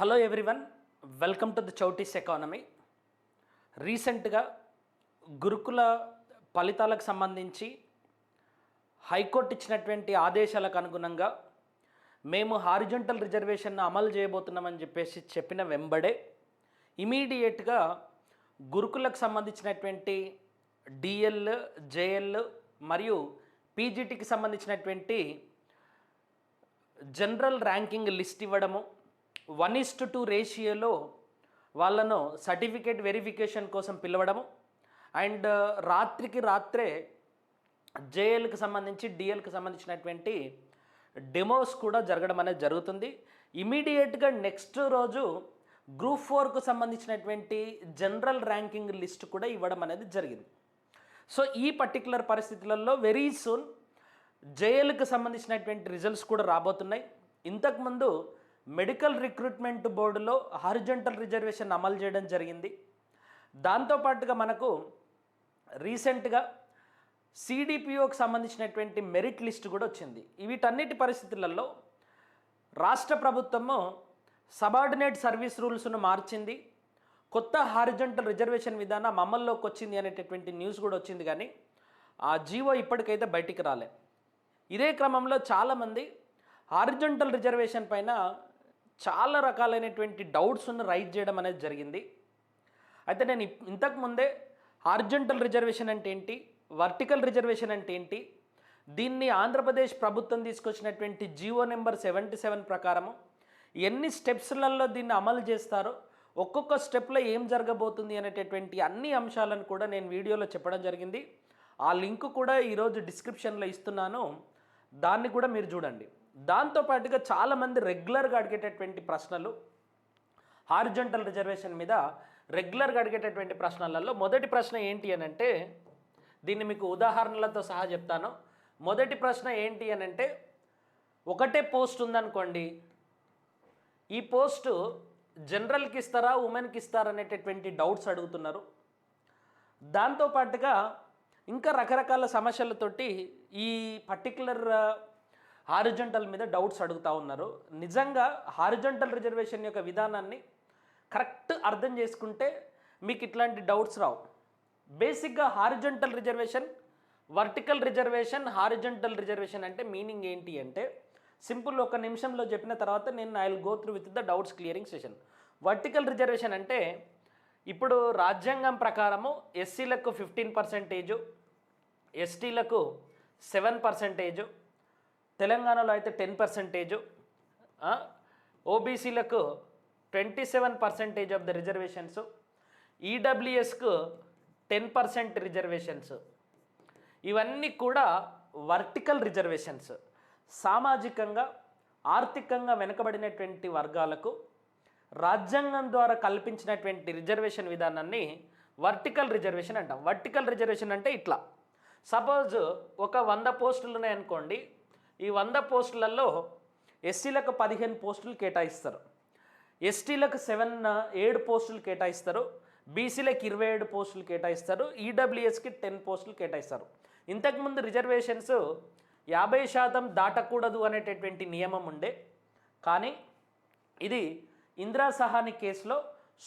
Hello everyone welcome to the చౌటీస్ economy రీసెంట్గా గురుకుల ఫలితాలకు సంబంధించి హైకోర్టు ఇచ్చినటువంటి ఆదేశాలకు అనుగుణంగా మేము హారిజంటల్ రిజర్వేషన్ను అమలు చేయబోతున్నామని చెప్పేసి చెప్పిన వెంబడే ఇమీడియట్గా గురుకులకు సంబంధించినటువంటి డిఎల్ జేఎల్ మరియు పీజీటీకి సంబంధించినటువంటి జనరల్ ర్యాంకింగ్ లిస్ట్ ఇవ్వడము వన్ ఇస్ట్ టూ రేషియోలో వాళ్ళను సర్టిఫికేట్ వెరిఫికేషన్ కోసం పిలవడము. అండ్ uh, రాత్రికి రాత్రే జేఎల్కి సంబంధించి డిఎల్కి సంబంధించినటువంటి డెమోస్ కూడా జరగడం అనేది జరుగుతుంది. ఇమీడియట్గా నెక్స్ట్ రోజు గ్రూప్ ఫోర్కు సంబంధించినటువంటి జనరల్ ర్యాంకింగ్ లిస్ట్ కూడా ఇవ్వడం అనేది జరిగింది. సో ఈ పర్టికులర్ పరిస్థితులలో వెరీ సూన్ జేఎల్కి సంబంధించినటువంటి రిజల్ట్స్ కూడా రాబోతున్నాయి. ఇంతకుముందు మెడికల్ రిక్రూట్మెంట్ బోర్డులో హారిజంటల్ రిజర్వేషన్ అమలు చేయడం జరిగింది. దాంతోపాటుగా మనకు రీసెంట్గా సిడిపిఓకి సంబంధించినటువంటి మెరిట్ లిస్ట్ కూడా వచ్చింది. వీటన్నిటి పరిస్థితులలో రాష్ట్ర ప్రభుత్వము సబార్డినేట్ సర్వీస్ రూల్స్ను మార్చింది. కొత్త హారిజంటల్ రిజర్వేషన్ విధానం అమల్లోకి వచ్చింది అనేటటువంటి న్యూస్ కూడా వచ్చింది కానీ ఆ జీవో ఇప్పటికైతే బయటికి రాలే. ఇదే క్రమంలో చాలామంది హారిజంటల్ రిజర్వేషన్ పైన చాలా రకాలైనటువంటి డౌట్స్ను రైజ్ చేయడం అనేది జరిగింది. అయితే నేను ఇంతకుముందే ఆర్జెంటల్ హార్జెంటల్ రిజర్వేషన్ అంటే ఏంటి? వర్టికల్ రిజర్వేషన్ అంటే ఏంటి? దీన్ని ఆంధ్రప్రదేశ్ ప్రభుత్వం తీసుకొచ్చినటువంటి జియో నెంబర్ సెవెంటీ సెవెన్ ప్రకారము ఎన్ని స్టెప్స్లలో దీన్ని అమలు చేస్తారో ఒక్కొక్క స్టెప్లో ఏం జరగబోతుంది అనేటటువంటి అన్ని అంశాలను కూడా నేను వీడియోలో చెప్పడం జరిగింది. ఆ లింక్ కూడా ఈరోజు డిస్క్రిప్షన్లో ఇస్తున్నాను. దాన్ని కూడా మీరు చూడండి. దాంతోపాటుగా చాలామంది రెగ్యులర్గా అడిగేటటువంటి ప్రశ్నలు హారిజంటల్ రిజర్వేషన్ మీద రెగ్యులర్గా అడిగేటటువంటి ప్రశ్నలలో మొదటి ప్రశ్న ఏంటి అని అంటే దీన్ని మీకు ఉదాహరణలతో సహా చెప్తాను. మొదటి ప్రశ్న ఏంటి అని అంటే ఒకటే పోస్ట్ ఉందనుకోండి. ఈ పోస్టు జనరల్కి ఇస్తారా ఉమెన్కి ఇస్తారా అనేటటువంటి డౌట్స్ అడుగుతున్నారు. దాంతోపాటుగా ఇంకా రకరకాల సమస్యలతోటి ఈ పర్టికులర్ హారిజంటల్ మీద డౌట్స్ అడుగుతూ ఉన్నారు. నిజంగా హారిజంటల్ రిజర్వేషన్ యొక్క విధానాన్ని కరెక్ట్ అర్థం చేసుకుంటే మీకు ఇట్లాంటి డౌట్స్ రావు. బేసిక్గా horizontal reservation vertical reservation horizontal reservation అంటే మీనింగ్ ఏంటి అంటే సింపుల్ ఒక నిమిషంలో చెప్పిన తర్వాత నేను I will go through with the doubts clearing session. Vertical reservation అంటే ఇప్పుడు రాజ్యాంగం ప్రకారము ఎస్సీలకు ఫిఫ్టీన్ పర్సెంటేజు ఎస్టీలకు సెవెన్ పర్సెంటేజు తెలంగాణలో అయితే ten percentage ఓబీసీలకు twenty seven percentage of the reservations ఈడబ్ల్యూఎస్కు ten percent reservations. ఇవన్నీ కూడా వర్టికల్ రిజర్వేషన్స్. సామాజికంగా ఆర్థికంగా వెనుకబడినటువంటి వర్గాలకు రాజ్యాంగం ద్వారా కల్పించినటువంటి రిజర్వేషన్ విధానాన్ని వర్టికల్ రిజర్వేషన్ అంటాం. వర్టికల్ రిజర్వేషన్ అంటే ఇట్లా. సపోజ్ ఒక వంద పోస్టులు ఉన్నాయనుకోండి ఈ వంద పోస్టులలో ఎస్సీలకు పదిహేను పోస్టులు కేటాయిస్తారు. ఎస్టీలకు సెవెన్ ఏడు పోస్టులు కేటాయిస్తారు. బీసీలకు ఇరవై ఏడు పోస్టులు కేటాయిస్తారు. ఈడబ్ల్యూఎస్కి టెన్ పోస్టులు కేటాయిస్తారు. ఇంతకుముందు రిజర్వేషన్స్ యాభై శాతం దాటకూడదు అనేటటువంటి నియమం ఉండే. కానీ ఇది ఇందిరా సహాని కేసులో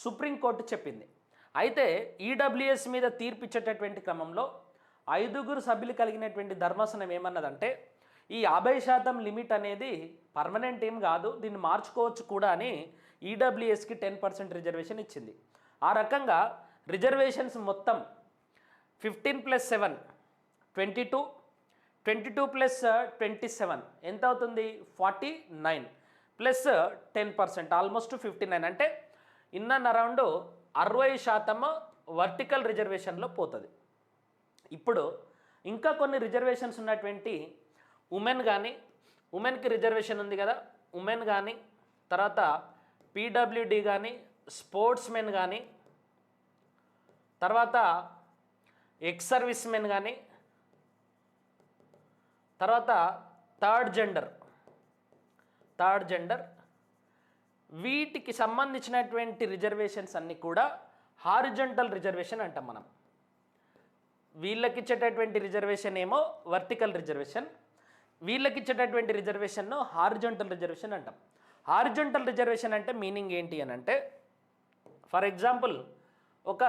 సుప్రీంకోర్టు చెప్పింది. అయితే ఈడబ్ల్యూఎస్ మీద తీర్పిచ్చేటటువంటి క్రమంలో ఐదుగురు సభ్యులు కలిగినటువంటి ధర్మాసనం ఏమన్నదంటే ఈ యాభై శాతం లిమిట్ అనేది పర్మనెంట్ ఏం కాదు దీన్ని మార్చుకోవచ్చు కూడా అని ఈడబ్ల్యూఎస్కి టెన్ పర్సెంట్ రిజర్వేషన్ ఇచ్చింది. ఆ రకంగా రిజర్వేషన్స్ మొత్తం fifteen plus seven twenty two twenty two plus twenty seven. ఎంత అవుతుంది? Forty nine plus ten percent almost fifty nine. అంటే ఇన్ అండ్ అరౌండ్ అరవై శాతం వర్టికల్ రిజర్వేషన్లో పోతుంది. ఇప్పుడు ఇంకా కొన్ని రిజర్వేషన్స్ ఉన్నటువంటి ఉమెన్ కానీ ఉమెన్కి రిజర్వేషన్ ఉంది కదా ఉమెన్ కానీ తర్వాత పీడబ్ల్యూడి కానీ స్పోర్ట్స్ మెన్ కానీ తర్వాత ఎక్స్ సర్వీస్ మెన్ కానీ తర్వాత థర్డ్ జెండర్ థర్డ్ జెండర్. వీటికి సంబంధించినటువంటి రిజర్వేషన్స్ అన్నీ కూడా హారిజంటల్ రిజర్వేషన్ అంటాం మనం. వీళ్ళకి ఇచ్చేటటువంటి రిజర్వేషన్ ఏమో వర్టికల్ రిజర్వేషన్. వీళ్ళకి ఇచ్చేటటువంటి రిజర్వేషన్ను హారిజంటల్ రిజర్వేషన్ అంటాం. హారిజంటల్ రిజర్వేషన్ అంటే మీనింగ్ ఏంటి అని అంటే ఫర్ ఎగ్జాంపుల్ ఒక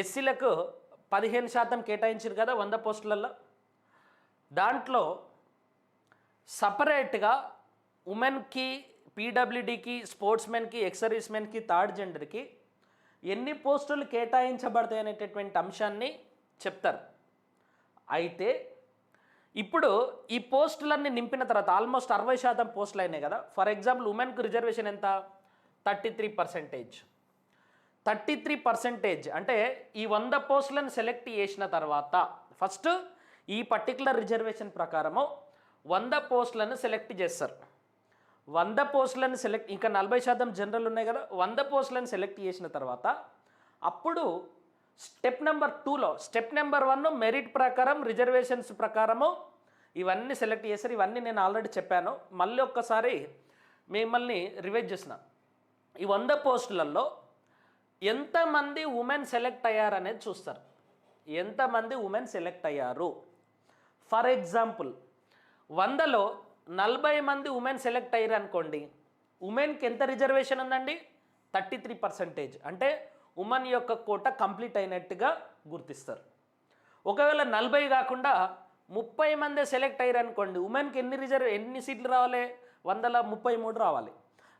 ఎస్సీలకు పదిహేను శాతం కేటాయించారు కదా వంద పోస్టులలో. దాంట్లో సపరేట్గా ఉమెన్కి పీడబ్ల్యూడికి స్పోర్ట్స్మెన్కి ఎక్సర్వీస్మెన్కి థర్డ్ జెండర్కి ఎన్ని పోస్టులు కేటాయించబడతాయి అనేటటువంటి అంశాన్ని చెప్తారు. అయితే ఇప్పుడు ఈ పోస్టులన్నీ నింపిన తర్వాత ఆల్మోస్ట్ అరవై శాతం పోస్టులు అయినాయి కదా. ఫర్ ఎగ్జాంపుల్ ఉమెన్కు రిజర్వేషన్ ఎంత? Thirty three percentage. Thirty three percentage అంటే ఈ వంద పోస్టులను సెలెక్ట్ చేసిన తర్వాత ఫస్ట్ ఈ పర్టికులర్ రిజర్వేషన్ ప్రకారము వంద పోస్టులను సెలెక్ట్ చేస్తారు. వంద పోస్టులను సెలెక్ట్ ఇంకా నలభై శాతం జనరల్ ఉన్నాయి కదా వంద పోస్టులను సెలెక్ట్ చేసిన తర్వాత అప్పుడు స్టెప్ నెంబర్ టూలో స్టెప్ నెంబర్ వన్ మెరిట్ ప్రకారం రిజర్వేషన్స్ ప్రకారము ఇవన్నీ సెలెక్ట్ చేస్తారు ఇవన్నీ నేను ఆల్రెడీ చెప్పాను. మళ్ళీ ఒక్కసారి మిమ్మల్ని రివైజ్ చేసిన ఈ వంద పోస్టులలో ఎంతమంది ఉమెన్ సెలెక్ట్ అయ్యారనేది చూస్తారు. ఎంతమంది ఉమెన్ సెలెక్ట్ అయ్యారు? ఫర్ ఎగ్జాంపుల్ వందలో నలభై మంది ఉమెన్ సెలెక్ట్ అయ్యారు అనుకోండి ఉమెన్కి ఎంత రిజర్వేషన్ ఉందండి? Thirty three percentage. అంటే ఉమెన్ యొక్క కోట కంప్లీట్ అయినట్టుగా గుర్తిస్తారు. ఒకవేళ నలభై కాకుండా ముప్పై మంది సెలెక్ట్ అయ్యారు అనుకోండి ఉమెన్కి ఎన్ని రిజర్వ్ ఎన్ని సీట్లు రావాలి? వందల ముప్పై మూడు రావాలి.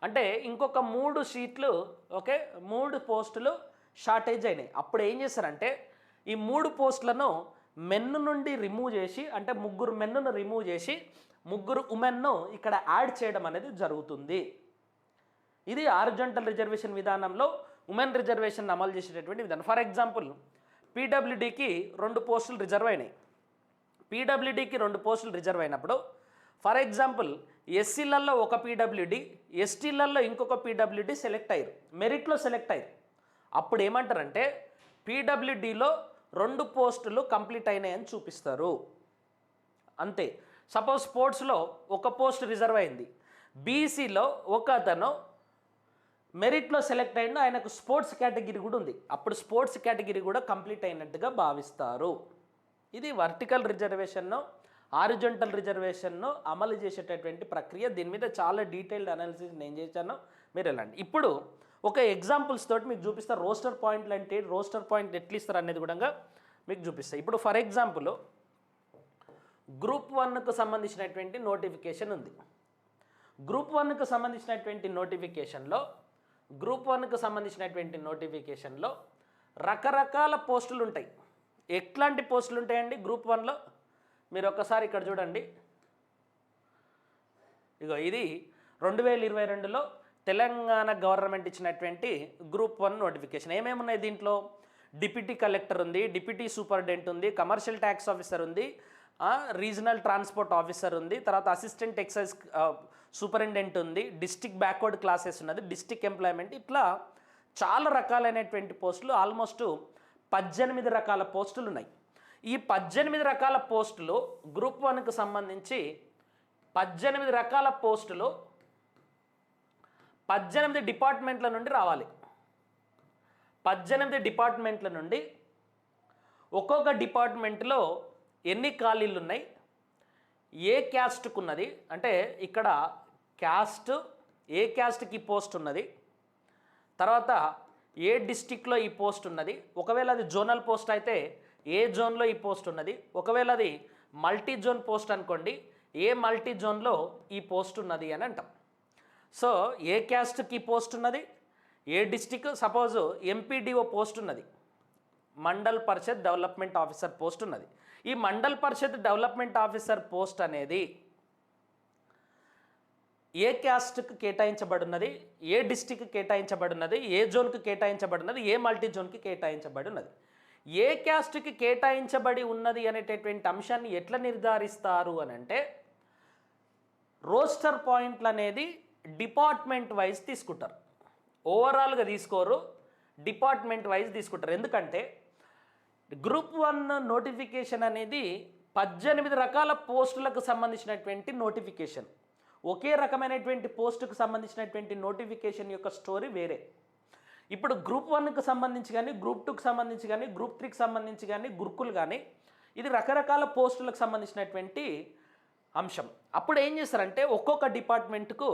అంటే ఇంకొక మూడు సీట్లు ఓకే మూడు పోస్టులు షార్టేజ్ అయినాయి. అప్పుడు ఏం చేస్తారంటే ఈ మూడు పోస్టులను మెన్ను నుండి రిమూవ్ చేసి అంటే ముగ్గురు మెన్నును రిమూవ్ చేసి ముగ్గురు ఉమెన్ను ఇక్కడ యాడ్ చేయడం అనేది జరుగుతుంది. ఇది ఆర్జెంటల్ రిజర్వేషన్ విధానంలో ఉమెన్ రిజర్వేషన్ అమలు చేసేటటువంటి విధానం. ఫర్ ఎగ్జాంపుల్ పీడబ్ల్యూడికి రెండు పోస్టులు రిజర్వ్ అయినాయి. పీడబ్ల్యూడికి రెండు పోస్టులు రిజర్వ్ అయినప్పుడు ఫర్ ఎగ్జాంపుల్ ఎస్సీలలో ఒక పీడబ్ల్యూడి ఎస్టీలలో ఇంకొక పీడబ్ల్యూడి సెలెక్ట్ అయ్యారు. మెరిట్లో సెలెక్ట్ అయ్యారు. అప్పుడు ఏమంటారంటే పీడబ్ల్యూడిలో రెండు పోస్టులు కంప్లీట్ అయినాయని చూపిస్తారు. అంతే. సపోజ్ స్పోర్ట్స్లో ఒక పోస్ట్ రిజర్వ్ అయింది. బీసీలో ఒక అతను మెరిట్లో సెలెక్ట్ అయిన ఆయనకు స్పోర్ట్స్ కేటగిరీ కూడా ఉంది. అప్పుడు స్పోర్ట్స్ కేటగిరీ కూడా కంప్లీట్ అయినట్టుగా భావిస్తారు. ఇది వర్టికల్ రిజర్వేషన్ను ఆరిజెంటల్ రిజర్వేషన్ను అమలు చేసేటటువంటి ప్రక్రియ. దీని మీద చాలా డీటెయిల్డ్ అనాలిసిస్ నేను చేశాను. మీరు వెళ్ళండి. ఇప్పుడు ఒక ఎగ్జాంపుల్స్ తోటి మీకు చూపిస్తా. రోస్టర్ పాయింట్లు అంటే రోస్టర్ పాయింట్ ఎట్లా ఇస్తారు అనేది కూడా మీకు చూపిస్తాయి ఇప్పుడు ఫర్ ఎగ్జాంపుల్ గ్రూప్ వన్కు సంబంధించినటువంటి నోటిఫికేషన్ ఉంది. గ్రూప్ వన్కు సంబంధించినటువంటి నోటిఫికేషన్లో గ్రూప్ వన్కు సంబంధించినటువంటి నోటిఫికేషన్లో రకరకాల పోస్టులు ఉంటాయి. ఎట్లాంటి పోస్టులు ఉంటాయండి గ్రూప్ వన్లో? మీరు ఒక్కసారి ఇక్కడ చూడండి. ఇగో ఇది రెండు వేల ఇరవై రెండులో తెలంగాణ గవర్నమెంట్ ఇచ్చినటువంటి గ్రూప్ వన్ నోటిఫికేషన్. ఏమేమి ఉన్నాయి దీంట్లో? డిప్యూటీ కలెక్టర్ ఉంది డిప్యూటీ సూపరింటెండెంట్ ఉంది కమర్షియల్ ట్యాక్స్ ఆఫీసర్ ఉంది రీజనల్ ట్రాన్స్పోర్ట్ ఆఫీసర్ ఉంది. తర్వాత అసిస్టెంట్ ఎక్సైజ్ సూపరింటెండెంట్ ఉంది. డిస్టిక్ బ్యాక్వర్డ్ క్లాసెస్ ఉన్నది. District employment. ఇట్లా చాలా రకాలైనటువంటి పోస్టులు ఆల్మోస్ట్ పద్దెనిమిది రకాల పోస్టులు ఉన్నాయి. ఈ పద్దెనిమిది రకాల పోస్టులు గ్రూప్ వన్కి సంబంధించి పద్దెనిమిది రకాల పోస్టులు పద్దెనిమిది డిపార్ట్మెంట్ల నుండి రావాలి. పద్దెనిమిది డిపార్ట్మెంట్ల నుండి ఒక్కొక్క డిపార్ట్మెంట్లో ఎన్ని ఖాళీలు ఉన్నాయి ఏ క్యాస్ట్కు ఉన్నది అంటే ఇక్కడ క్యాస్ట్ ఏ క్యాస్ట్కి పోస్ట్ ఉన్నది? తర్వాత ఏ డిస్టిక్లో ఈ పోస్ట్ ఉన్నది? ఒకవేళ అది జోనల్ పోస్ట్ అయితే ఏ జోన్లో ఈ పోస్ట్ ఉన్నది? ఒకవేళ అది మల్టీ జోన్ పోస్ట్ అనుకోండి ఏ మల్టీ జోన్లో ఈ పోస్ట్ ఉన్నది అని అంటాం. సో ఏ క్యాస్ట్కి పోస్ట్ ఉన్నది? ఏ డిస్టిక్ సపోజ్ ఎంపీడీఓ పోస్ట్ ఉన్నది. Mandal Parishad development officer post ఉన్నది. ఈ Mandal Parishad development officer post అనేది ఏ క్యాస్ట్కి కేటాయించబడినది ఏ డిస్టిక్ కేటాయించబడినది ఏ జోన్కి కేటాయించబడినది ఏ మల్టీ జోన్కి కేటాయించబడినది ఏ క్యాస్ట్కి కేటాయించబడి ఉన్నది అనేటటువంటి అంశాన్ని ఎట్లా నిర్ధారిస్తారు అని అంటే రోస్టర్ పాయింట్లు అనేది డిపార్ట్మెంట్ వైజ్ తీసుకుంటారు. ఓవరాల్గా తీసుకోరు డిపార్ట్మెంట్ వైజ్ తీసుకుంటారు. ఎందుకంటే గ్రూప్ వన్ నోటిఫికేషన్ అనేది పద్దెనిమిది రకాల పోస్టులకు సంబంధించినటువంటి నోటిఫికేషన్. ఒకే రకమైనటువంటి పోస్టుకు సంబంధించినటువంటి నోటిఫికేషన్ యొక్క స్టోరీ వేరే. ఇప్పుడు గ్రూప్ వన్కు సంబంధించి కానీ గ్రూప్ టూకి సంబంధించి కానీ గ్రూప్ త్రీకి సంబంధించి కానీ గురుకులు కానీ ఇది రకరకాల పోస్టులకు సంబంధించినటువంటి అంశం. అప్పుడు ఏం చేస్తారంటే ఒక్కొక్క డిపార్ట్మెంట్కు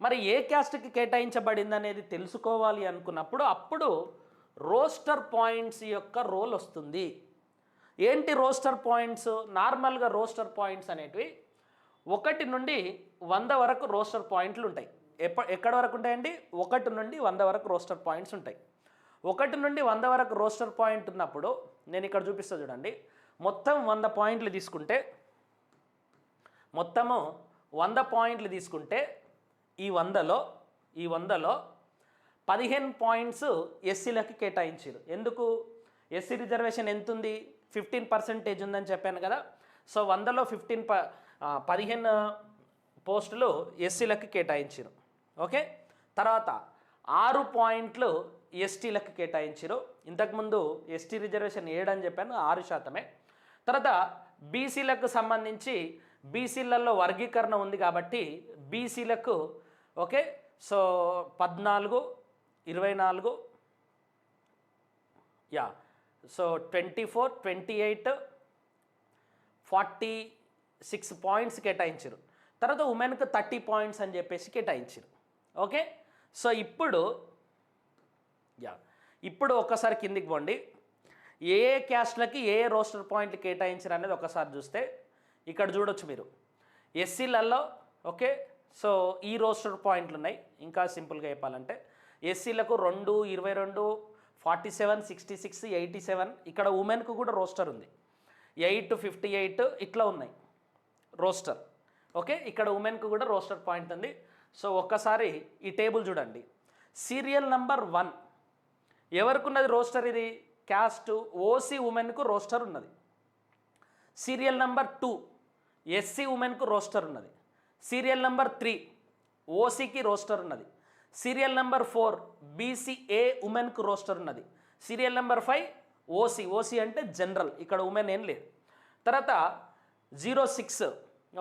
మరి ఏ క్యాస్ట్కి కేటాయించబడింది అనేది తెలుసుకోవాలి అనుకున్నప్పుడు అప్పుడు రోస్టర్ పాయింట్స్ యొక్క రోల్ వస్తుంది. ఏంటి రోస్టర్ పాయింట్స్? నార్మల్గా రోస్టర్ పాయింట్స్ అనేటివి ఒకటి నుండి వంద వరకు రోస్టర్ పాయింట్లు ఉంటాయి. ఎప్ప ఎక్కడ వరకు ఉంటాయండి? ఒకటి నుండి వంద వరకు రోస్టర్ పాయింట్స్ ఉంటాయి. ఒకటి నుండి వంద వరకు రోస్టర్ పాయింట్ ఉన్నప్పుడు నేను ఇక్కడ చూపిస్తా చూడండి. మొత్తం వంద పాయింట్లు తీసుకుంటే మొత్తము వంద పాయింట్లు తీసుకుంటే ఈ వందలో ఈ వందలో పదిహేను పాయింట్స్ ఎస్సీలకు కేటాయించారు. ఎందుకు? ఎస్సీ రిజర్వేషన్ ఎంత ఉంది ఫిఫ్టీన్ పర్సెంటేజ్ ఉందని చెప్పాను కదా. సో వందలో ఫిఫ్టీన్ ప పదిహేను పోస్టులు ఎస్సీలకు కేటాయించారు. ఓకే? తర్వాత ఆరు పాయింట్లు ఎస్టీలకు కేటాయించారు. ఇంతకుముందు ఎస్టీ రిజర్వేషన్ ఏడని చెప్పాను ఆరు శాతమే. తర్వాత బీసీలకు సంబంధించి బీసీలలో వర్గీకరణ ఉంది కాబట్టి బీసీలకు ఓకే? సో పద్నాలుగు ఇరవై నాలుగు. Yeah so twenty four twenty eight forty six points కేటాయించారు తర్వాత ఉమెన్కి థర్టీ పాయింట్స్ అని చెప్పేసి కేటాయించారు ఓకే సో ఇప్పుడు యా ఇప్పుడు ఒక్కసారి కిందికి పోండి. ఏ ఏ క్యాస్ట్లకి ఏ ఏ రోస్టర్ పాయింట్లు కేటాయించారు అనేది ఒకసారి చూస్తే ఇక్కడ చూడొచ్చు మీరు. ఎస్సీలలో ఓకే సో ఈ రోస్టర్ పాయింట్లు ఉన్నాయి ఇంకా సింపుల్గా చెప్పాలంటే ఎస్సీలకు రెండు ఇరవై రెండు forty seven sixty six eighty seven. ఇక్కడ ఉమెన్కు కూడా రోస్టర్ ఉంది. ఎయిట్ ఫిఫ్టీ ఎయిట్ ఇట్లా ఉన్నాయి రోస్టర్. ఓకే? ఇక్కడ ఉమెన్కు కూడా రోస్టర్ పాయింట్ ఉంది. సో ఒక్కసారి ఈ టేబుల్ చూడండి. Serial number one. ఎవరికి ఉన్నది రోస్టర్ ఇది? క్యాస్ట్ ఓసీ ఉమెన్కు రోస్టర్ ఉన్నది. Serial number two. ఎస్సీ ఉమెన్కు రోస్టర్ ఉన్నది. Serial number three. ఓసీకి రోస్టర్ ఉన్నది. సీరియల్ నెంబర్ ఫోర్ బీసీఏ ఉమెన్కు రోస్టర్ ఉన్నది. Serial number five OC. OC అంటే జనరల్ ఇక్కడ ఉమెన్ ఏం లేదు. తర్వాత zero six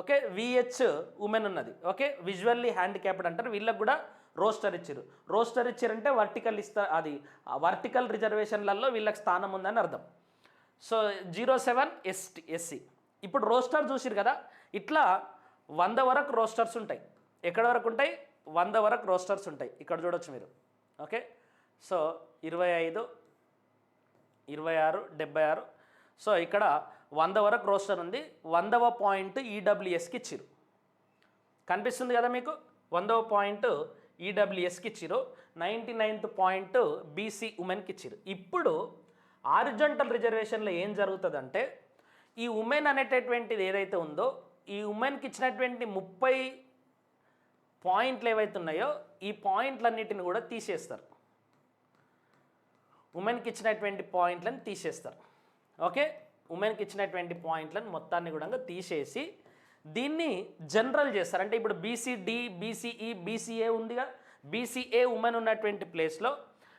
okay VH women ఉన్నది ఓకే విజువల్లీ హ్యాండిక్యాప్డ్ అంటారు వీళ్ళకి కూడా రోస్టర్ ఇచ్చారు. రోస్టర్ ఇచ్చారంటే వర్టికల్ ఇస్తా అది వర్టికల్ రిజర్వేషన్లలో వీళ్ళకి స్థానం ఉందని అర్థం. So zero seven ST SC. ఇప్పుడు రోస్టర్ చూసిరు కదా ఇట్లా వంద వరకు రోస్టర్స్ ఉంటాయి. ఎక్కడ వరకు ఉంటాయి? వంద వరకు రోస్టర్స్ ఉంటాయి. ఇక్కడ చూడొచ్చు మీరు. ఓకే? సో ఇరవై ఐదు ఇరవై ఆరు డెబ్బై ఆరు. సో ఇక్కడ వంద వరకు రోస్టర్ ఉంది. వందవ పాయింట్ ఈడబ్ల్యూఎస్కి ఇచ్చిరు. కనిపిస్తుంది కదా మీకు? వందవ పాయింట్ ఈడబ్ల్యూఎస్కి ఇచ్చిరు. నైంటీ నైన్త్ పాయింట్ బీసీ ఉమెన్కి ఇచ్చిరు. ఇప్పుడు ఆరిజంటల్ రిజర్వేషన్లో ఏం జరుగుతుందంటే ఈ ఉమెన్ అనేటటువంటిది ఏదైతే ఉందో ఈ ఉమెన్కి ఇచ్చినటువంటి ముప్పై పాయింట్లు ఏవైతే ఉన్నాయో ఈ పాయింట్లన్నిటిని కూడా తీసేస్తారు. ఉమెన్కి ఇచ్చినటువంటి పాయింట్లను తీసేస్తారు. ఓకే? ఉమెన్కి ఇచ్చినటువంటి పాయింట్లను మొత్తాన్ని కూడా తీసేసి దీన్ని జనరల్ చేస్తారు. అంటే ఇప్పుడు బీసీడి బీసీఈ బీసీఏ ఉందిగా? బీసీఏ ఉమెన్ ఉన్నటువంటి ప్లేస్లో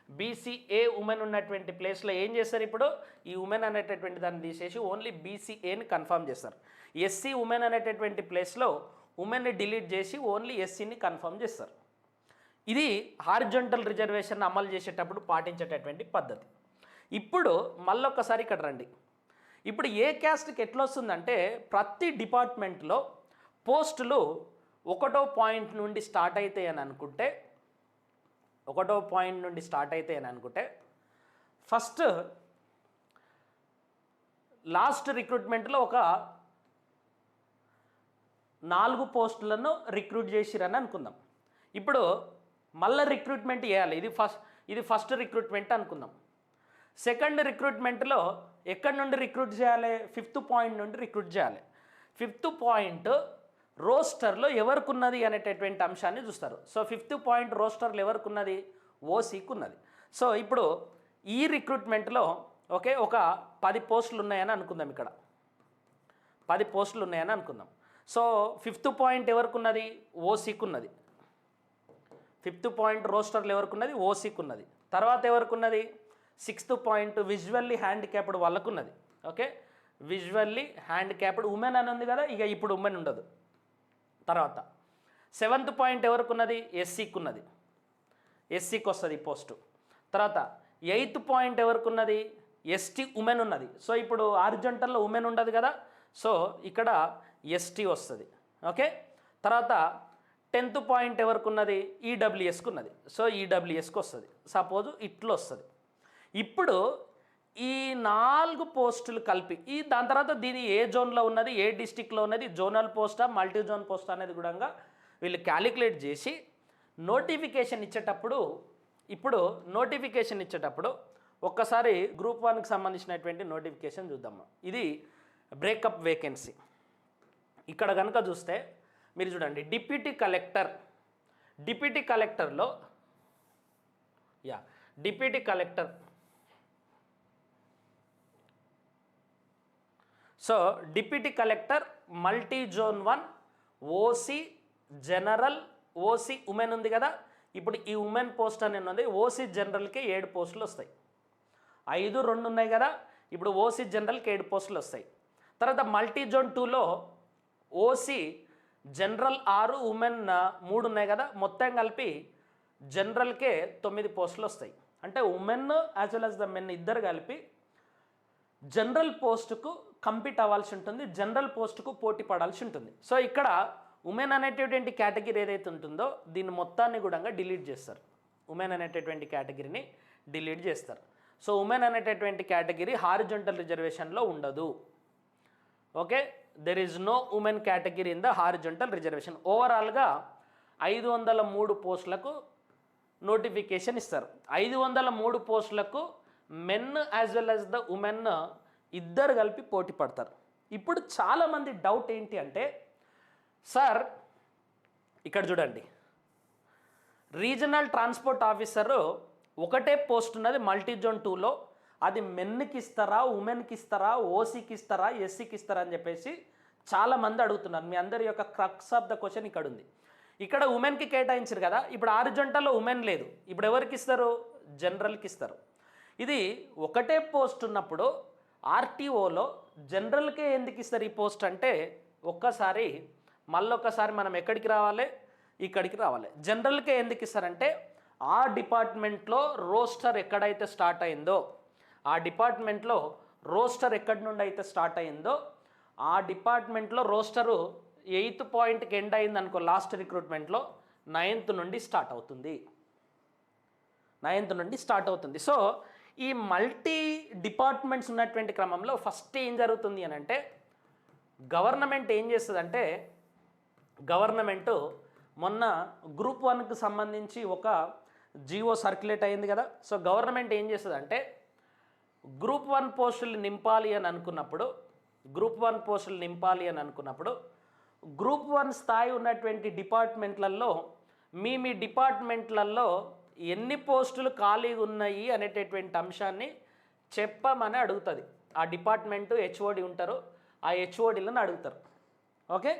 బీసీఏ ఉమెన్ ఉన్నటువంటి ప్లేస్లో ఏం చేస్తారు ఇప్పుడు? ఈ ఉమెన్ అనేటటువంటి దాన్ని తీసేసి ఓన్లీ బీసీఏని కన్ఫర్మ్ చేస్తారు. ఎస్సీ ఉమెన్ అనేటటువంటి ప్లేస్లో ఉమెన్ని డిలీట్ చేసి ఓన్లీ ఎస్సీని కన్ఫర్మ్ చేస్తారు. ఇది హారిజంటల్ రిజర్వేషన్ అమలు చేసేటప్పుడు పాటించేటటువంటి పద్ధతి. ఇప్పుడు మళ్ళొక్కసారి ఇక్కడ రండి. ఇప్పుడు ఏ క్యాస్ట్కి ఎట్లా వస్తుందంటే ప్రతి డిపార్ట్మెంట్లో పోస్టులు ఒకటో పాయింట్ నుండి స్టార్ట్ అవుతాయి అని అనుకుంటే ఒకటో పాయింట్ నుండి స్టార్ట్ అవుతాయి అని అనుకుంటే ఫస్ట్ లాస్ట్ రిక్రూట్మెంట్లో ఒక నాలుగు పోస్టులను రిక్రూట్ చేసిరని అనుకుందాం. ఇప్పుడు మళ్ళీ రిక్రూట్మెంట్ చేయాలి. ఇది ఫస్ట్ ఇది ఫస్ట్ రిక్రూట్మెంట్ అనుకుందాం. సెకండ్ రిక్రూట్మెంట్లో ఎక్కడి నుండి రిక్రూట్ చేయాలి? ఫిఫ్త్ పాయింట్ నుండి రిక్రూట్ చేయాలి. ఫిఫ్త్ పాయింట్ రోస్టర్లో ఎవరికి ఉన్నది అనేటటువంటి అంశాన్ని చూస్తారు. సో ఫిఫ్త్ పాయింట్ రోస్టర్లో ఎవరికి ఉన్నది ఓసీకి ఉన్నది సో ఇప్పుడు ఈ రిక్రూట్మెంట్లో ఓకే ఒక పది పోస్టులు ఉన్నాయని అనుకుందాం ఇక్కడ. పది పోస్టులు ఉన్నాయని అనుకుందాం. సో ఫిఫ్త్ పాయింట్ ఎవరికి ఉన్నది ఓసీకి ఉన్నది ఫిఫ్త్ పాయింట్ రోస్టర్లు ఎవరికి ఉన్నది ఓసీకి ఉన్నది తర్వాత ఎవరికి ఉన్నది సిక్స్త్ పాయింట్ విజువల్లీ హ్యాండిక్యాప్డ్ వాళ్ళకు ఉన్నది ఓకే? విజువల్లీ హ్యాండిక్యాప్డ్ ఉమెన్ అని ఉంది కదా ఇక ఇప్పుడు ఉమెన్ ఉండదు. తర్వాత సెవెంత్ పాయింట్ ఎవరికి ఉన్నది ఎస్సీకి ఉన్నది ఎస్సీకి వస్తుంది పోస్ట్. పోస్టు తర్వాత ఎయిత్ పాయింట్ ఎవరికి ఉన్నది ఎస్టీ ఉమెన్ ఉన్నది. సో ఇప్పుడు ఆర్జెంటల్లో ఉమెన్ ఉండదు కదా. సో ఇక్కడ ఎస్టీ వస్తుంది. ఓకే తర్వాత టెన్త్ పాయింట్ ఎవరికి ఉన్నది ఈడబ్ల్యూఎస్కి ఉన్నది సో ఈడబ్ల్యూఎస్కి వస్తుంది సపోజ్ ఇట్లు వస్తుంది ఇప్పుడు ఈ నాలుగు పోస్టులు కలిపి ఈ దాని తర్వాత దీని ఏ జోన్లో ఉన్నది? ఏ డిస్టిక్లో ఉన్నది? జోనల్ పోస్టా? మల్టీ జోన్ పోస్ట్ అనేది కూడా వీళ్ళు క్యాలిక్యులేట్ చేసి నోటిఫికేషన్ ఇచ్చేటప్పుడు ఇప్పుడు నోటిఫికేషన్ ఇచ్చేటప్పుడు ఒక్కసారి గ్రూప్ వన్కి సంబంధించినటువంటి నోటిఫికేషన్ చూద్దాం. ఇది బ్రేకప్ వేకెన్సీ. ఇక్కడ కనుక చూస్తే మీరు చూడండి deputy collector deputy కలెక్టర్లో yeah deputy collector. So deputy collector multi zone one OC general OC women ఉంది కదా? ఇప్పుడు ఈ ఉమెన్ పోస్ట్ అనేది ఉంది? ఓసీ జనరల్కి ఏడు పోస్టులు వస్తాయి. ఐదు రెండు ఉన్నాయి కదా? ఇప్పుడు ఓసీ జనరల్కి ఏడు పోస్టులు వస్తాయి. తర్వాత మల్టీ జోన్ టూలో ఓసీ జనరల్ ఆరు ఉమెన్ మూడు ఉన్నాయి కదా మొత్తం కలిపి జనరల్కే తొమ్మిది పోస్టులు వస్తాయి. అంటే women as well as the men ఇద్దరు కలిపి జనరల్ పోస్టుకు కంపీట్ అవ్వాల్సి ఉంటుంది జనరల్ పోస్టుకు పోటీ పడాల్సి ఉంటుంది. సో ఇక్కడ ఉమెన్ అనేటటువంటి కేటగిరీ ఏదైతే ఉంటుందో దీన్ని మొత్తాన్ని కూడా డిలీట్ చేస్తారు. ఉమెన్ అనేటటువంటి కేటగిరీని డిలీట్ చేస్తారు. సో ఉమెన్ అనేటటువంటి కేటగిరీ హారిజంటల్ రిజర్వేషన్లో ఉండదు. Okay there is no women category in the horizontal reservation ఓవరాల్గా ఐదు వందల మూడు పోస్టులకు నోటిఫికేషన్ ఇస్తారు. ఐదు వందల మూడు పోస్టులకు men as well as the women ఇద్దరు కలిపి పోటీ పడతారు. ఇప్పుడు చాలామంది డౌట్ ఏంటి అంటే సార్ ఇక్కడ చూడండి. రీజనల్ ట్రాన్స్పోర్ట్ ఆఫీసరు ఒకటే పోస్ట్ ఉన్నది మల్టీ జోన్ టూలో అది మెన్కి ఇస్తారా ఉమెన్కి ఇస్తారా ఓసీకి ఇస్తారా ఎస్సీకి ఇస్తారా అని చెప్పేసి చాలామంది అడుగుతున్నారు. మీ అందరి యొక్క క్రక్స్ ఆఫ్ ద క్వశ్చన్ ఇక్కడ ఉంది ఇక్కడ ఉమెన్కి కేటాయించారు కదా. ఇప్పుడు ఆరు జంటల్లో ఉమెన్ లేదు. ఇప్పుడు ఎవరికి ఇస్తారు జనరల్కి ఇస్తారు ఇది ఒకటే పోస్ట్ ఉన్నప్పుడు ఆర్టీఓలో జనరల్కే ఎందుకు ఇస్తారు ఈ పోస్ట్ అంటే ఒక్కసారి మళ్ళొక్కసారి మనం ఎక్కడికి రావాలి? ఇక్కడికి రావాలి. జనరల్కే ఎందుకు ఇస్తారంటే ఆ డిపార్ట్మెంట్లో రోస్టర్ ఎక్కడైతే స్టార్ట్ అయిందో ఆ డిపార్ట్మెంట్లో రోస్టర్ ఎక్కడి నుండి అయితే స్టార్ట్ అయిందో ఆ డిపార్ట్మెంట్లో రోస్టరు ఎయిత్ పాయింట్కి ఎండ్ అయింది అనుకో లాస్ట్ రిక్రూట్మెంట్లో నైన్త్ నుండి స్టార్ట్ అవుతుంది. నైన్త్ నుండి స్టార్ట్ అవుతుంది. సో ఈ మల్టీ డిపార్ట్మెంట్స్ ఉన్నటువంటి క్రమంలో ఫస్ట్ ఏం జరుగుతుంది అని అంటే గవర్నమెంట్ ఏం చేస్తుందంటే గవర్నమెంటు మొన్న గ్రూప్ వన్కి సంబంధించి ఒక జియో సర్క్యులేట్ అయింది కదా. సో గవర్నమెంట్ ఏం చేస్తుందంటే గ్రూప్ వన్ పోస్టులు నింపాలి అని అనుకున్నప్పుడు గ్రూప్ వన్ పోస్టులు నింపాలి అని అనుకున్నప్పుడు గ్రూప్ వన్ స్థాయి ఉన్నటువంటి డిపార్ట్మెంట్లలో మీ మీ డిపార్ట్మెంట్లలో ఎన్ని పోస్టులు ఖాళీగా ఉన్నాయి అనేటటువంటి అంశాన్ని చెప్పమని అడుగుతుంది. ఆ డిపార్ట్మెంటు హెచ్ఓడి ఉంటారు ఆ హెచ్ఓడీలను అడుగుతారు. ఓకే?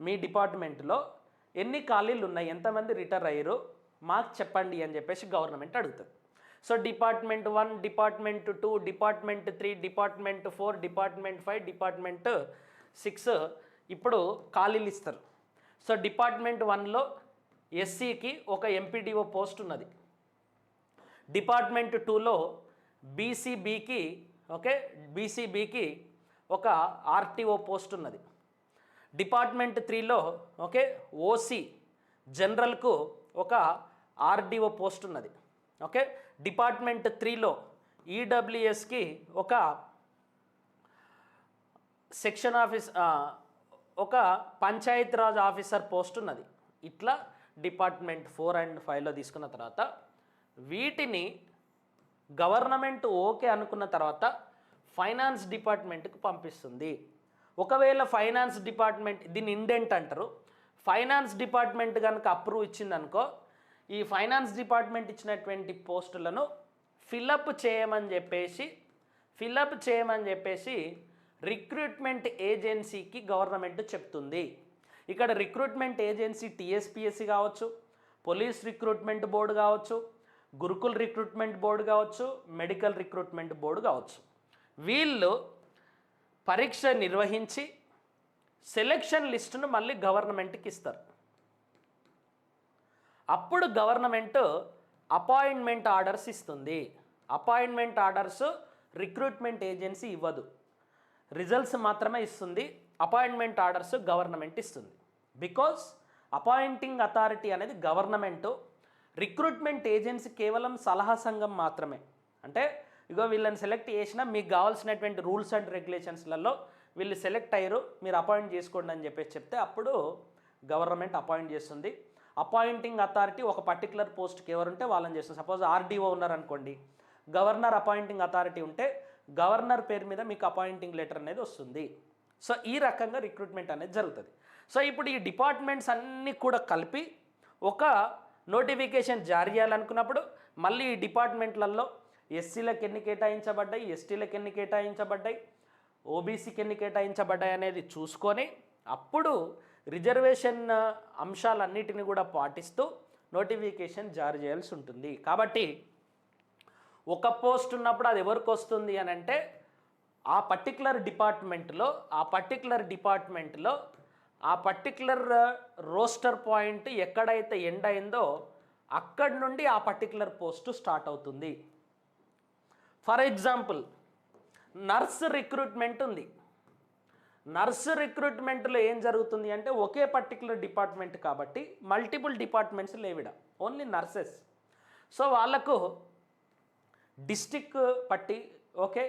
మీ డిపార్ట్మెంట్లో ఎన్ని ఖాళీలు ఉన్నాయి? ఎంతమంది రిటైర్ అయ్యారు? మాకు చెప్పండి అని చెప్పేసి గవర్నమెంట్ అడుగుతుంది. So department one department two department three department four department five department six ఇప్పుడు ఖాళీలు ఇస్తారు. సో డిపార్ట్మెంట్ వన్లో ఎస్సీకి ఒక ఎంపీడీఓ పోస్ట్ ఉన్నది. డిపార్ట్మెంట్ టూలో బీసీబీకి ఓకే బీసీబీకి ఒక ఆర్టీఓ పోస్ట్ ఉన్నది. డిపార్ట్మెంట్ త్రీలో ఓకే ఓసీ జనరల్కు ఒక ఆర్డీఓ పోస్ట్ ఉన్నది. ఓకే డిపార్ట్మెంట్ త్రీలో ఈడబ్ల్యూఎస్కి ఒక సెక్షన్ ఆఫీస్ ఒక పంచాయత్ రాజ్ ఆఫీసర్ పోస్ట్ ఉన్నది. ఇట్లా డిపార్ట్మెంట్ ఫోర్ అండ్ ఫైవ్లో తీసుకున్న తర్వాత వీటిని గవర్నమెంట్ ఓకే అనుకున్న తర్వాత ఫైనాన్స్ డిపార్ట్మెంట్కి పంపిస్తుంది. ఒకవేళ ఫైనాన్స్ డిపార్ట్మెంట్ దీన్ని ఇండెంట్ అంటారు. ఫైనాన్స్ డిపార్ట్మెంట్ కనుక అప్రూవ్ ఇచ్చిందనుకో ఈ ఫైనాన్స్ డిపార్ట్మెంట్ ఇచ్చినటువంటి పోస్టులను ఫిలప్ చేయమని చెప్పేసి ఫిలప్ చేయమని చెప్పేసి రిక్రూట్మెంట్ ఏజెన్సీకి గవర్నమెంట్ చెప్తుంది. ఇక్కడ రిక్రూట్మెంట్ ఏజెన్సీ టీఎస్పిఎస్సి కావచ్చు పోలీస్ రిక్రూట్మెంట్ బోర్డు కావచ్చు గురుకుల్ రిక్రూట్మెంట్ బోర్డు కావచ్చు మెడికల్ రిక్రూట్మెంట్ బోర్డు కావచ్చు. వీళ్ళు పరీక్ష నిర్వహించి సెలెక్షన్ లిస్టును మళ్ళీ గవర్నమెంట్కి ఇస్తారు. అప్పుడు గవర్నమెంట్ అపాయింట్మెంట్ ఆర్డర్స్ ఇస్తుంది. అపాయింట్మెంట్ ఆర్డర్స్ రిక్రూట్మెంట్ ఏజెన్సీ ఇవ్వదు. రిజల్ట్స్ మాత్రమే ఇస్తుంది. అపాయింట్మెంట్ ఆర్డర్స్ గవర్నమెంట్ ఇస్తుంది. బికాస్ అపాయింటింగ్ అథారిటీ అనేది గవర్నమెంటు. రిక్రూట్మెంట్ ఏజెన్సీ కేవలం సలహా సంఘం మాత్రమే. అంటే ఇగో వీళ్ళని సెలెక్ట్ చేసినా మీకు కావాల్సినటువంటి రూల్స్ అండ్ రెగ్యులేషన్స్లలో వీళ్ళు సెలెక్ట్ అయ్యారు మీరు అపాయింట్ చేసుకోండి అని చెప్పేసి చెప్తే అప్పుడు గవర్నమెంట్ అపాయింట్ చేస్తుంది. అపాయింటింగ్ అథారిటీ ఒక పర్టికులర్ పోస్ట్కి ఎవరుంటే వాళ్ళని చేస్తారు. సపోజ్ ఆర్డీఓ ఉన్నారనుకోండి గవర్నర్ అపాయింటింగ్ అథారిటీ ఉంటే గవర్నర్ పేరు మీద మీకు అపాయింటింగ్ లెటర్ అనేది వస్తుంది. సో ఈ రకంగా రిక్రూట్మెంట్ అనేది జరుగుతుంది. సో ఇప్పుడు ఈ డిపార్ట్మెంట్స్ అన్నీ కూడా కలిపి ఒక నోటిఫికేషన్ జారీ చేయాలనుకున్నప్పుడు మళ్ళీ ఈ డిపార్ట్మెంట్లలో ఎస్సీలకు ఎన్ని కేటాయించబడ్డాయి ఎస్టీలకు ఎన్ని కేటాయించబడ్డాయి ఓబీసీకి ఎన్ని కేటాయించబడ్డాయి అనేది చూసుకొని అప్పుడు రిజర్వేషన్ అంశాలన్నిటిని కూడా పాటిస్తూ నోటిఫికేషన్ జారీ చేయాల్సి ఉంటుంది. కాబట్టి ఒక పోస్ట్ ఉన్నప్పుడు అది ఎవరికి వస్తుంది అని అంటే ఆ పర్టికులర్ డిపార్ట్మెంట్లో ఆ పర్టికులర్ డిపార్ట్మెంట్లో ఆ పర్టికులర్ రోస్టర్ పాయింట్ ఎక్కడైతే ఎండ్ అయిందో అక్కడి నుండి ఆ పర్టికులర్ పోస్టు స్టార్ట్ అవుతుంది. ఫర్ ఎగ్జాంపుల్ నర్స్ రిక్రూట్మెంట్ ఉంది. నర్స్ రిక్రూట్మెంట్లో ఏం జరుగుతుంది అంటే ఒకే పర్టికులర్ డిపార్ట్మెంట్ కాబట్టి మల్టిపుల్ డిపార్ట్మెంట్స్ లేవిడ ఓన్లీ నర్సెస్. సో వాళ్ళకు డిస్టిక్ పట్టి ఓకే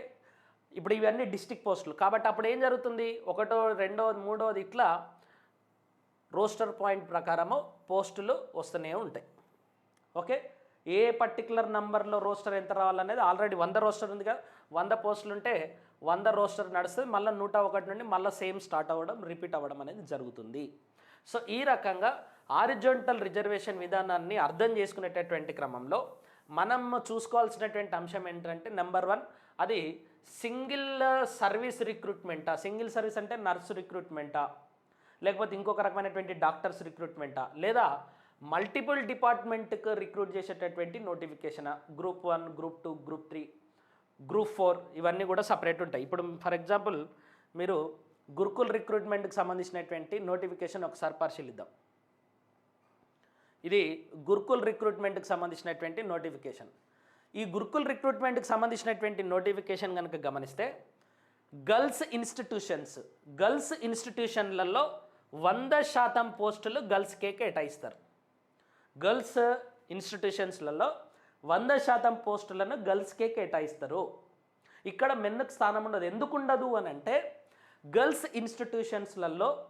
ఇప్పుడు ఇవన్నీ డిస్టిక్ పోస్టులు. కాబట్టి అప్పుడు ఏం జరుగుతుంది? ఒకటో రెండోది మూడోది ఇట్లా రోస్టర్ పాయింట్ ప్రకారము పోస్టులు వస్తూనే ఉంటాయి. ఓకే ఏ పర్టికులర్ నంబర్లో రోస్టర్ ఎంత రావాలనేది ఆల్రెడీ వంద రోస్టర్ ఉంది కదా వంద పోస్టులు ఉంటే వంద రోస్టర్ నడుస్తుంది మళ్ళీ నూట ఒకటి నుండి మళ్ళీ సేమ్ స్టార్ట్ అవ్వడం రిపీట్ అవ్వడం అనేది జరుగుతుంది. సో ఈ రకంగా ఆరిజోంటల్ రిజర్వేషన్ విధానాన్ని అర్థం చేసుకునేటటువంటి క్రమంలో మనం చూసుకోవాల్సినటువంటి అంశం ఏంటంటే నెంబర్ వన్ అది సింగిల్ సర్వీస్ రిక్రూట్మెంటా సింగిల్ సర్వీస్ అంటే నర్సు రిక్రూట్మెంటా లేకపోతే ఇంకొక రకమైనటువంటి డాక్టర్స్ రిక్రూట్మెంటా లేదా మల్టిపుల్ డిపార్ట్మెంట్కి రిక్రూట్ చేసేటటువంటి notification group one group two group three group four ఇవన్నీ కూడా సపరేట్ ఉంటాయి. ఇప్పుడు ఫర్ ఎగ్జాంపుల్ మీరు గురుకుల్ రిక్రూట్మెంట్కి సంబంధించినటువంటి నోటిఫికేషన్ ఒకసారి పరిశీలిద్దాం. ఇది గురుకుల్ రిక్రూట్మెంట్కి సంబంధించినటువంటి నోటిఫికేషన్ ఈ గురుకుల్ రిక్రూట్మెంట్కి సంబంధించినటువంటి నోటిఫికేషన్ కనుక గమనిస్తే గర్ల్స్ ఇన్స్టిట్యూషన్స్ గర్ల్స్ ఇన్స్టిట్యూషన్లలో వంద శాతం పోస్టులు గర్ల్స్కే కేటాయిస్తారు. గర్ల్స్ ఇన్స్టిట్యూషన్స్లలో వంద శాతం పోస్టులను గర్ల్స్కే కేటాయిస్తారు. ఇక్కడ మెన్నుకు స్థానం ఉండదు ఎందుకు ఉండదు అని అంటే గర్ల్స్ ఇన్స్టిట్యూషన్స్లలో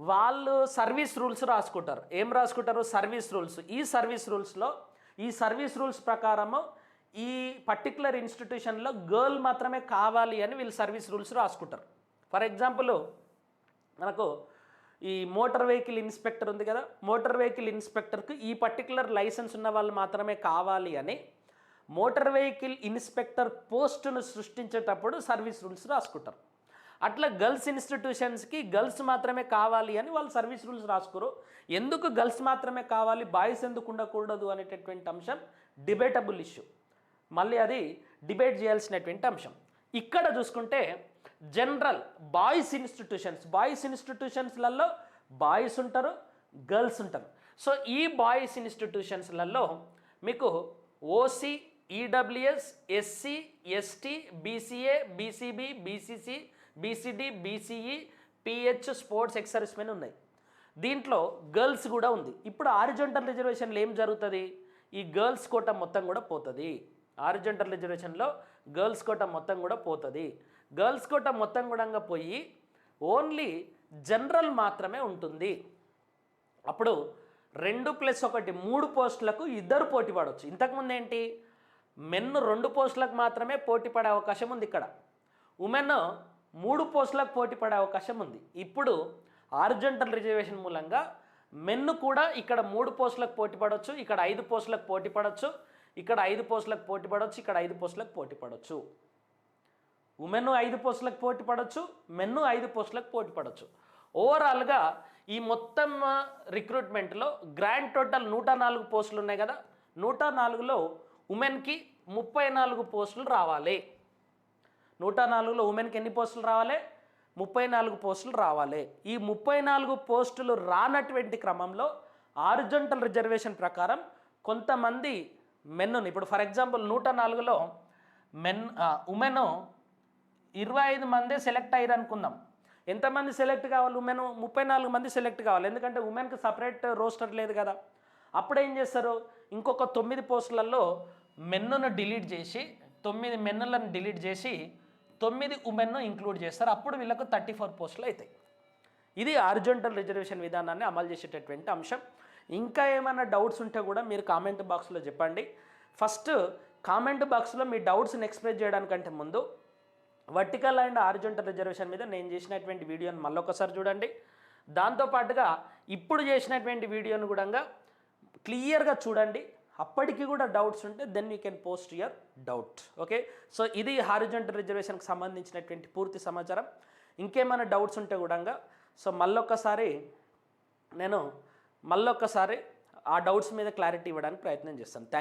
వాళ్ళు సర్వీస్ రూల్స్ రాసుకుంటారు. ఏం రాసుకుంటారు? Service rules. ఈ సర్వీస్ రూల్స్లో ఈ సర్వీస్ రూల్స్ ప్రకారము ఈ పర్టికులర్ ఇన్స్టిట్యూషన్లో గర్ల్ మాత్రమే కావాలి అని వీళ్ళు సర్వీస్ రూల్స్ రాసుకుంటారు. ఫర్ ఎగ్జాంపుల్ మనకు ఈ మోటార్ వెహికల్ ఇన్స్పెక్టర్ ఉంది కదా మోటార్ వెహికల్ ఇన్స్పెక్టర్కి ఈ పర్టికులర్ లైసెన్స్ ఉన్న వాళ్ళు మాత్రమే కావాలి అని మోటార్ వెహికల్ ఇన్స్పెక్టర్ పోస్టును సృష్టించేటప్పుడు సర్వీస్ రూల్స్ రాసుకుంటారు. అట్లా గర్ల్స్ ఇన్స్టిట్యూషన్స్కి గర్ల్స్ మాత్రమే కావాలి అని వాళ్ళు సర్వీస్ రూల్స్ రాసుకోరు. ఎందుకు గర్ల్స్ మాత్రమే కావాలి? బాయ్స్ ఎందుకు ఉండకూడదు అనేటటువంటి అంశం డిబేటబుల్ ఇష్యూ. మళ్ళీ అది డిబేట్ చేయాల్సినటువంటి అంశం. ఇక్కడ చూసుకుంటే జనరల్ బాయ్స్ ఇన్స్టిట్యూషన్స్. బాయ్స్ ఇన్స్టిట్యూషన్స్లలో బాయ్స్ ఉంటారు గర్ల్స్ ఉంటారు. సో ఈ బాయ్స్ ఇన్స్టిట్యూషన్స్లలో మీకు OC EWS SC ST BCA BCB BCC BCD BCE PH sports ex servicemen ఉన్నాయి. దీంట్లో గర్ల్స్ కూడా ఉంది. ఇప్పుడు ఆరిజెంటల్ రిజర్వేషన్లో ఏం జరుగుతుంది? ఈ గర్ల్స్ కోట మొత్తం కూడా పోతుంది. ఆరిజెంటల్ రిజర్వేషన్లో గర్ల్స్ కోట మొత్తం కూడా పోతుంది. గర్ల్స్ కోట మొత్తం కూడా పోయి ఓన్లీ జనరల్ మాత్రమే ఉంటుంది. అప్పుడు రెండు ప్లస్ ఒకటి మూడు పోస్టులకు ఇద్దరు పోటీ పడవచ్చు ఇంతకుముందు ఏంటి? మెన్ రెండు పోస్టులకు మాత్రమే పోటీ పడే అవకాశం ఉంది ఇక్కడ. ఉమెన్ మూడు పోస్టులకు పోటీ పడే అవకాశం ఉంది. ఇప్పుడు ఆర్జెంటల్ రిజర్వేషన్ మూలంగా మెన్ కూడా ఇక్కడ మూడు పోస్టులకు పోటీ పడవచ్చు ఇక్కడ ఐదు పోస్టులకు పోటీ పడవచ్చు ఇక్కడ ఐదు పోస్టులకు పోటీ పడవచ్చు ఇక్కడ ఐదు పోస్టులకు పోటీ పడవచ్చు ఉమెన్ ఐదు పోస్టులకు పోటీ పడవచ్చు మెన్ ఐదు పోస్టులకు పోటీ పడవచ్చు ఓవరాల్గా ఈ మొత్తం రిక్రూట్మెంట్లో గ్రాండ్ టోటల్ నూట నాలుగు పోస్టులు ఉన్నాయి కదా నూట నాలుగులో ఉమెన్కి ముప్పై నాలుగు పోస్టులు రావాలి. నూట నాలుగులో ఉమెన్కి ఎన్ని పోస్టులు రావాలి? ముప్పై నాలుగు పోస్టులు రావాలి. ఈ ముప్పై నాలుగు పోస్టులు రానటువంటి క్రమంలో ఆరిజంటల్ రిజర్వేషన్ ప్రకారం కొంతమంది మెన్నుని ఇప్పుడు ఫర్ ఎగ్జాంపుల్ నూట నాలుగులో మెన్ ఉమెన్ ఇరవై ఐదు మందే సెలెక్ట్ అయ్యారు అనుకుందాం. ఎంతమంది సెలెక్ట్ కావాలి? ఉమెన్ ముప్పై నాలుగు మంది సెలెక్ట్ కావాలి. ఎందుకంటే ఉమెన్కి సపరేట్ రోస్టర్ లేదు కదా. అప్పుడు ఏం చేస్తారు? ఇంకొక తొమ్మిది పోస్టులలో మెన్నును డిలీట్ చేసి తొమ్మిది మెన్నులను డిలీట్ చేసి తొమ్మిది ఉమెన్ను ఇంక్లూడ్ చేస్తారు. అప్పుడు వీళ్ళకు థర్టీ ఫోర్ పోస్టులు అవుతాయి. ఇది ఆర్జెంటల్ రిజర్వేషన్ విధానాన్ని అమలు చేసేటటువంటి అంశం. ఇంకా ఏమైనా డౌట్స్ ఉంటే కూడా మీరు కామెంట్ బాక్స్లో చెప్పండి. ఫస్ట్ కామెంట్ బాక్స్లో మీ డౌట్స్ని ఎక్స్ప్రెస్ చేయడానికంటే ముందు వర్టికల్ అండ్ ఆర్జెంటల్ రిజర్వేషన్ మీద నేను చేసినటువంటి వీడియోని మళ్ళొకసారి చూడండి. దాంతోపాటుగా ఇప్పుడు చేసినటువంటి వీడియోని కూడా క్లియర్గా చూడండి. అప్పటికి కూడా డౌట్స్ ఉంటే then you can post your doubt. Okay? So ఇది హారిజెంటల్ రిజర్వేషన్కి సంబంధించినటువంటి పూర్తి సమాచారం. ఇంకేమైనా డౌట్స్ ఉంటే కూడా సో మళ్ళొక్కసారి నేను మళ్ళొక్కసారి ఆ డౌట్స్ మీద క్లారిటీ ఇవ్వడానికి ప్రయత్నం చేస్తాను. థ్యాంక్